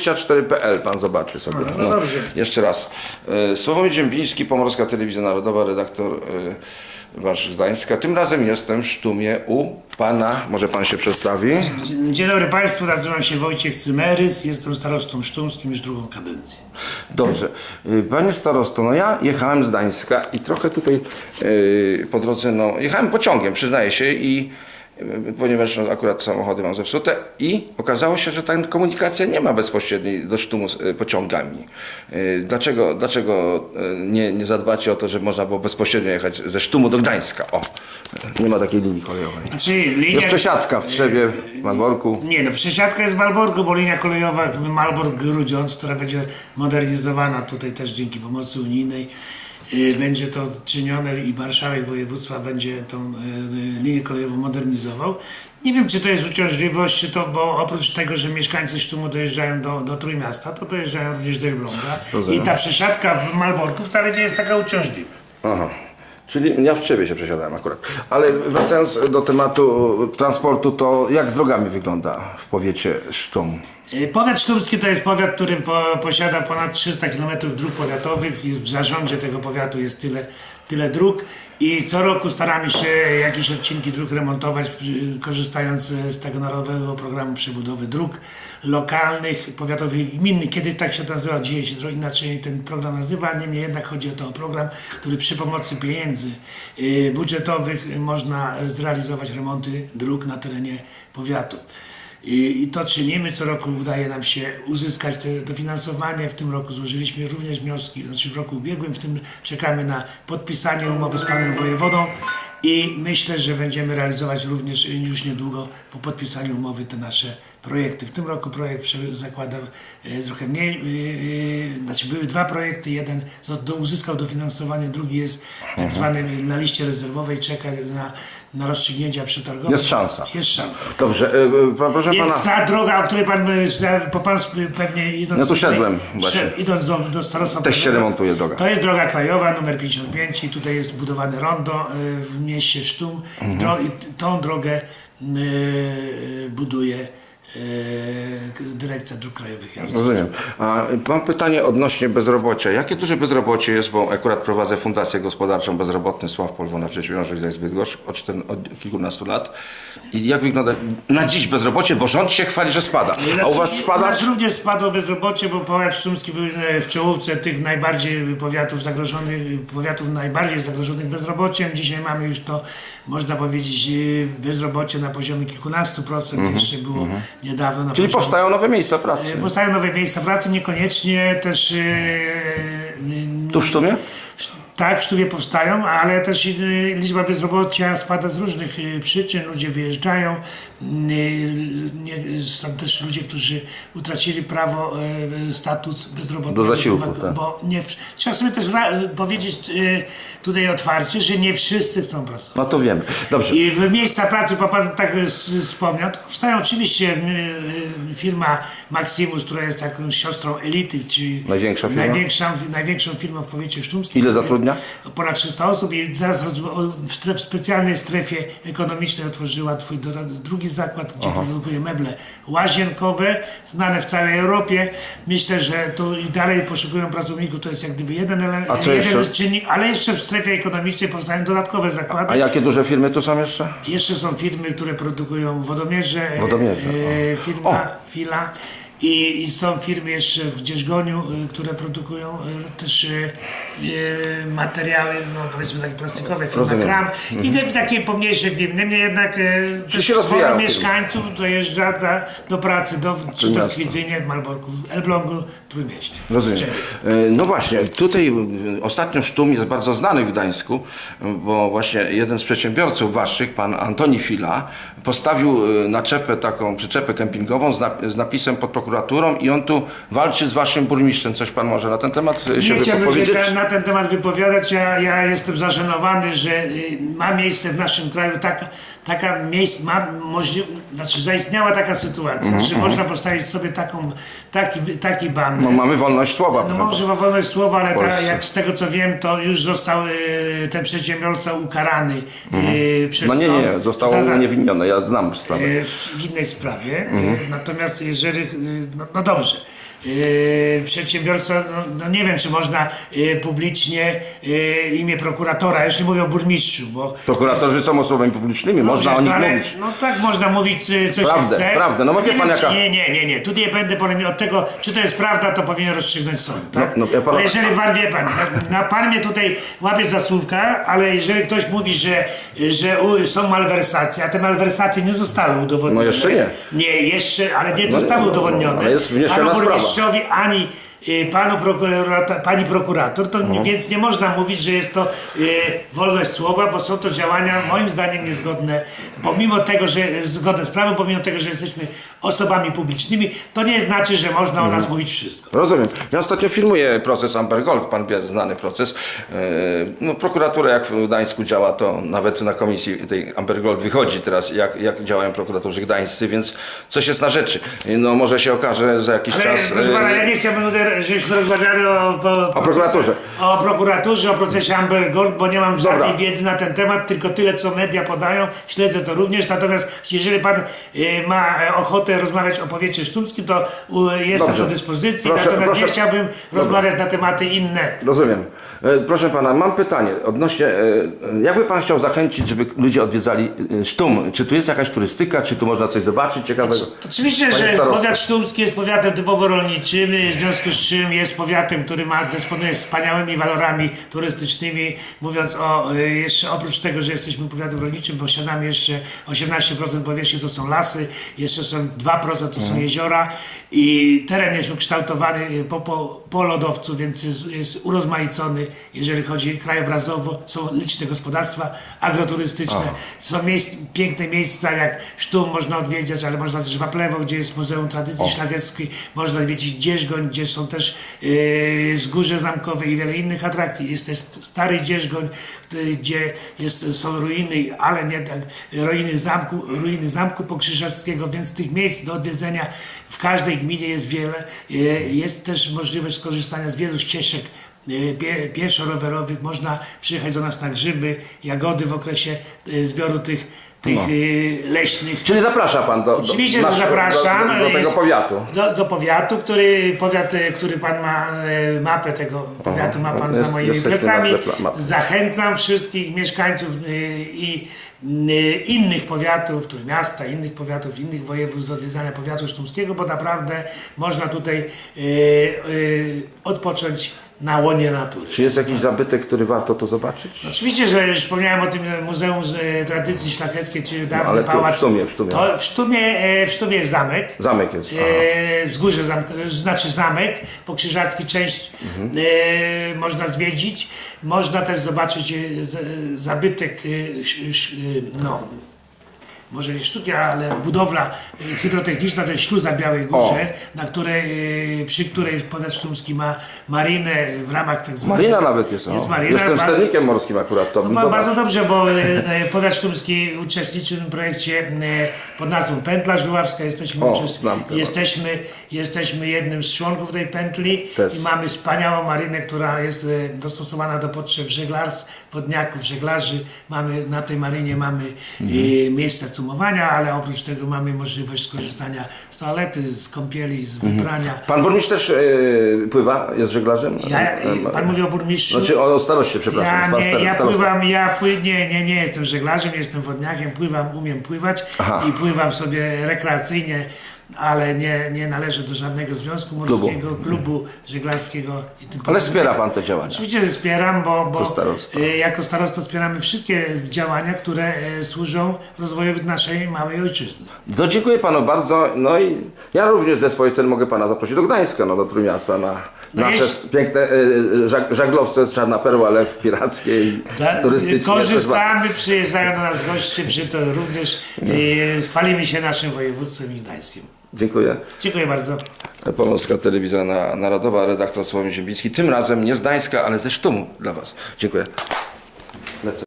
24.pl pan zobaczy sobie. No, no dobrze. Jeszcze raz. E, Sławomir Ziembiński, Pomorska Telewizja Narodowa, redaktor e, Warszaw Gdańska. Tym razem jestem w Sztumie u pana, może pan się przedstawi? Dzień dobry Państwu, nazywam się Wojciech Cymerys, jestem starostą sztumskim już drugą kadencję. Dobrze. Y, Panie starosto, no ja jechałem z Gdańska i trochę tutaj y, po drodze, no jechałem pociągiem, przyznaję się i ponieważ no, akurat samochody mam zepsute i okazało się, że ta komunikacja nie ma bezpośredniej do Sztumu z y, pociągami. Y, Dlaczego, dlaczego y, nie, nie zadbacie o to, żeby można było bezpośrednio jechać ze Sztumu do Gdańska? O, nie ma takiej linii kolejowej. Znaczy linia... Jest przesiadka w Trzewie, w Malborku. Nie no, przesiadka jest w Malborku, bo linia kolejowa Malbork-Grudziądz, która będzie modernizowana tutaj też dzięki pomocy unijnej. Będzie to czynione i marszałek województwa będzie tą y, linię kolejową modernizował. Nie wiem, czy to jest uciążliwość, czy to, bo oprócz tego, że mieszkańcy Sztumu dojeżdżają do, do Trójmiasta, to dojeżdżają również do Elbląga. I ta przesiadka w Malborku wcale nie jest taka uciążliwa. Aha. Czyli ja w Trzewie się przesiadałem akurat. Ale wracając do tematu transportu, to jak z drogami wygląda w powiecie Sztum? Y, Powiat sztumski to jest powiat, który po, posiada ponad 300 km dróg powiatowych i w zarządzie tego powiatu jest tyle, tyle dróg i co roku staramy się jakieś odcinki dróg remontować, y, korzystając y, z tego Narodowego Programu Przebudowy Dróg Lokalnych, Powiatowych i Gminnych. Kiedyś tak się to nazywa, dzisiaj się trochę inaczej ten program nazywa, niemniej jednak chodzi o to o program, który przy pomocy pieniędzy y, budżetowych można y, zrealizować remonty dróg na terenie powiatu. I, I to czynimy, co roku udaje nam się uzyskać te dofinansowanie. W tym roku złożyliśmy również wnioski, znaczy w roku ubiegłym, w tym czekamy na podpisanie umowy z panem wojewodą i myślę, że będziemy realizować również już niedługo po podpisaniu umowy te nasze projekty. W tym roku projekt prze- zakłada e, trochę mniej, e, e, znaczy były dwa projekty, jeden uzyskał dofinansowanie, drugi jest tak zwany na liście rezerwowej, czeka na, na rozstrzygnięcia przetargowe. Jest szansa. Jest szansa. Dobrze, pro- proszę Więc pana. ta droga, o której pan, po pan pewnie idąc... Ja tu tutaj- szedłem właśnie. idąc do, do starostwa... Też się remontuje droga. To jest droga krajowa numer 55 i tutaj jest budowane rondo w mieście Sztum. Dro, I tą drogę y, buduje y, Dyrekcja Dróg Krajowych. Jazd. Rozumiem. A mam pytanie odnośnie bezrobocia. Jakie duże bezrobocie jest, bo akurat prowadzę Fundację Gospodarczą Bezrobotny Sławpol Wolna Przedsiębiorczość Gdańsk Bydgoszcz od, cztern- od kilkunastu lat. I jak wygląda na dziś bezrobocie, bo rząd się chwali, że spada. A u was U spada? nas również spadło bezrobocie, bo powiat sztumski był e, w czołówce tych najbardziej powiatów zagrożonych, powiatów najbardziej zagrożonych bezrobociem. Dzisiaj mamy już to, można powiedzieć, e, bezrobocie na poziomie kilkunastu procent. Jeszcze było niedawno na Czyli powstają nowe miejsca pracy. E, Powstają nowe miejsca pracy, niekoniecznie też... e, e, Tu w Sztumie? Tak, w Sztumie powstają, ale też y, liczba bezrobocia spada z różnych y, przyczyn. Ludzie wyjeżdżają. y, nie- Są też ludzie, którzy utracili prawo, status bezrobotnego. Do zasiłku, tak. Bo nie, trzeba sobie też powiedzieć tutaj otwarcie, że nie wszyscy chcą pracować. No to wiemy. Dobrze. I w miejsca pracy, bo pan tak wspomniał, powstają oczywiście firma Maximus, która jest taką siostrą Elity, czyli Największa firma? największą, największą firmą w powiecie sztumskim. Ile zatrudnia? Ponad 300 osób i zaraz w stref, specjalnej strefie ekonomicznej otworzyła twój drugi zakład, gdzie produkuje meble łazienkowe, znane w całej Europie. Myślę, że tu i dalej poszukują pracowników, to jest jak gdyby jeden, ele- A co jeden jeszcze? czynnik, ale jeszcze w strefie ekonomicznej powstają dodatkowe zakłady. A jakie duże firmy tu są jeszcze? Jeszcze są firmy, które produkują wodomierze, e, Wodomierze, e, firma Fila i, i są firmy jeszcze w Dzierżgoniu, e, które produkują e, też e, materiały, no powiedzmy takie plastikowe, firma Rozumiem. Kram i te, takie pomniejsze firmy. Niemniej jednak e, też się sporo firmy. mieszkańców dojeżdża da, do pracy do, czy do miasta. Kwidzynie, Malborku, Elblągu, Trójmieście. Rozumiem. E, No właśnie, tutaj ostatnio Sztum jest bardzo znany w Gdańsku, bo właśnie jeden z przedsiębiorców waszych, pan Antoni Fila, postawił naczepę, taką przyczepę kempingową z napisem pod prokuraturą i on tu walczy z waszym burmistrzem. Coś pan może na ten tetemat e, się Nie chciałbym się wypowiedzieć? te- na ten temat wypowiadać. Ja, ja jestem zażenowany, że y, ma miejsce w naszym kraju taka, taka miejsce, ma możli- znaczy zaistniała taka sytuacja, Mhm, że można postawić sobie taką, taki, taki ban. No, mamy wolność słowa. No proszę może ma wolność słowa, ale ta, Polsce. jak z tego co wiem, to już został y, ten przedsiębiorca ukarany y, przez No nie, nie, sąd zostało za- za- uniewinnione, ja znam sprawę. E, w innej sprawie. E, Natomiast jeżeli no, dobrze. Yy, przedsiębiorca, no, no nie wiem, czy można yy, publicznie yy, imię prokuratora, nie mówię o burmistrzu, bo Prokuratorzy są osobami publicznymi, można o Przecież, nich no, ale, mówić. No tak można mówić, y, co Prawdę, się chce. prawdę. No bo wie nie, pan, wiem, jaka- nie, nie, nie, nie. Tutaj będę polemizował od tego, czy to jest prawda, to powinien rozstrzygnąć sąd, tak? No, no, ja pana- Bo jeżeli pan wie pan, na, na pan mnie tutaj łapie za słówka, ale jeżeli ktoś mówi, że, że u, są malwersacje, a te malwersacje nie zostały udowodnione. No jeszcze nie. Nie, jeszcze, ale nie No, zostały no, udowodnione. ale jest wniesiona sprawa. Marciowi ani panu prokurator, pani prokurator, to Mhm. więc nie można mówić, że jest to y, wolność słowa, bo są to działania moim zdaniem niezgodne, pomimo tego, że zgodne z prawem, pomimo tego, że jesteśmy osobami publicznymi, to nie znaczy, że można Mhm. o nas mówić wszystko. Rozumiem. Ja ostatnio filmuję proces Amber Gold, pan wie, znany proces. E, No, prokuratura jak w Gdańsku działa, to nawet na komisji tej Amber Gold wychodzi teraz, jak, jak działają prokuratorzy gdańscy, więc coś jest na rzeczy. No może się okaże za jakiś Ale czas... proszę pana, e, ja nie chciałbym, tutaj, żebyśmy rozmawiali o, o, O prokuraturze. o prokuraturze, o procesie Amber Gold, bo nie mam żadnej Dobra. wiedzy na ten temat, tylko tyle, co media podają, śledzę to również, natomiast jeżeli pan y, ma e, ochotę rozmawiać o powiecie sztumskim, to y, jestem Dobrze. do dyspozycji, Proszę- natomiast proszę- nie chciałbym rozmawiać na tematy inne. Rozumiem. E, Proszę pana, mam pytanie odnośnie, e, jakby pan chciał zachęcić, żeby ludzie odwiedzali Sztum? Czy tu jest jakaś turystyka, czy tu można coś zobaczyć ciekawego? Oczywiście, że powiat sztumski jest powiatem typowo rolniczym, w związku z czym jest powiatem, który ma, dysponuje wspaniałymi walorami turystycznymi. Mówiąc o, y, jeszcze oprócz tego, że jesteśmy powiatem rolniczym, posiadamy jeszcze 18% powierzchni to są lasy, jeszcze są 2% to są jeziora i teren jest ukształtowany y, po, po, po lodowcu, więc jest, jest urozmaicony, jeżeli chodzi krajobrazowo. Są liczne gospodarstwa agroturystyczne, są miejsc, piękne miejsca jak Sztum można odwiedzić, ale można też Waplewo, gdzie jest Muzeum Tradycji Szlacheckiej, można odwiedzić Dzierżgoń, gdzie są też yy, wzgórze zamkowe i wiele innych atrakcji. Jest też Stary Dzierżgoń, y, gdzie jest, są ruiny, ale nie tak, ruiny zamku, ruiny zamku pokrzyżackiego, więc tych miejsc do odwiedzenia w każdej gminie jest wiele. Yy, jest też możliwość skorzystania z wielu ścieżek e, pie, pieszo-rowerowych, można przyjechać do nas na grzyby, jagody w okresie e, zbioru tych, tych No. e, leśnych. Czyli zaprasza pan do, do, Oczywiście, naszego- zapraszam. do, do, tego powiatu. Do, do powiatu, który, powiat, który pan ma mapę tego powiatu, ma pan jest- za moimi plecami. Zachęcam wszystkich mieszkańców i innych powiatów, Trójmiasta, innych powiatów, innych województw do odwiedzania powiatu sztumskiego, bo naprawdę można tutaj odpocząć na łonie natury. Czy jest jakiś zabytek, który warto to zobaczyć? Oczywiście, że już wspomniałem o tym e, Muzeum z, e, Tradycji Szlacheckiej, czyli dawny ale tu w pałac. Sztumie, w Sztumie. To w Sztumie, e, w Sztumie jest zamek. Zamek jest. Aha. E, wzgórze zamk, znaczy zamek, pokrzyżacki część Mhm. e, można zwiedzić. Można też zobaczyć e, z, zabytek, e, sz, sz, e, no, może nie sztuka, ale budowla e, hydrotechniczna, to jest śluza w Białej Górze, na której, e, przy której powiat sztumski ma marinę w ramach tak zwanej... Marina nawet jest. O. Jest marina. Jestem ma- sternikiem morskim akurat. To no, ba- bardzo dobrze, bo e, e, powiat sztumski uczestniczy w tym projekcie e, pod nazwą Pętla Żuławska. Jesteśmy, O, uczest- znam temat. jesteśmy, jesteśmy jednym z członków tej pętli Też. i mamy wspaniałą marynę, która jest e, dostosowana do potrzeb żeglarstw, wodniaków, żeglarzy. Mamy, na tej marynie mamy Mhm. e, miejsce cumowania, ale oprócz tego mamy możliwość skorzystania z toalety, z kąpieli, z Mhm. wybrania. Pan burmistrz też e, pływa, jest żeglarzem? Ja, E, e, pan mówi o burmistrzu? Znaczy o staroście, przepraszam. Ja, pan nie, star- ja starosta. pływam, ja pły, nie, nie, nie jestem żeglarzem, jestem wodniakiem, pływam, umiem pływać Aha. i pływam sobie rekreacyjnie, ale nie, nie należę do żadnego związku morskiego, klubu, żeglarskiego i tym Ale wspiera pan te działania. Oczywiście wspieram, bo, bo Jako starosta. e, jako starosta wspieramy wszystkie z działania, które e, służą rozwojowi naszej małej ojczyzny. To dziękuję panu bardzo. No i ja również ze swojej strony mogę pana zaprosić do Gdańska, no do Trójmiasta na No nasze piękne e, żag- żaglowce z Czarna Perła, lew pirackie i Da- bardzo- Korzystamy, przyjeżdżają do nas goście, przy to również e, chwalimy się naszym województwem i Gdańskiem. Dziękuję. Dziękuję bardzo. Pomorska Telewizja Na- Narodowa, redaktor Sławomir Ziembiński. Tym razem nie z Gdańska, ale ze Sztumu dla was. Dziękuję. Lecę.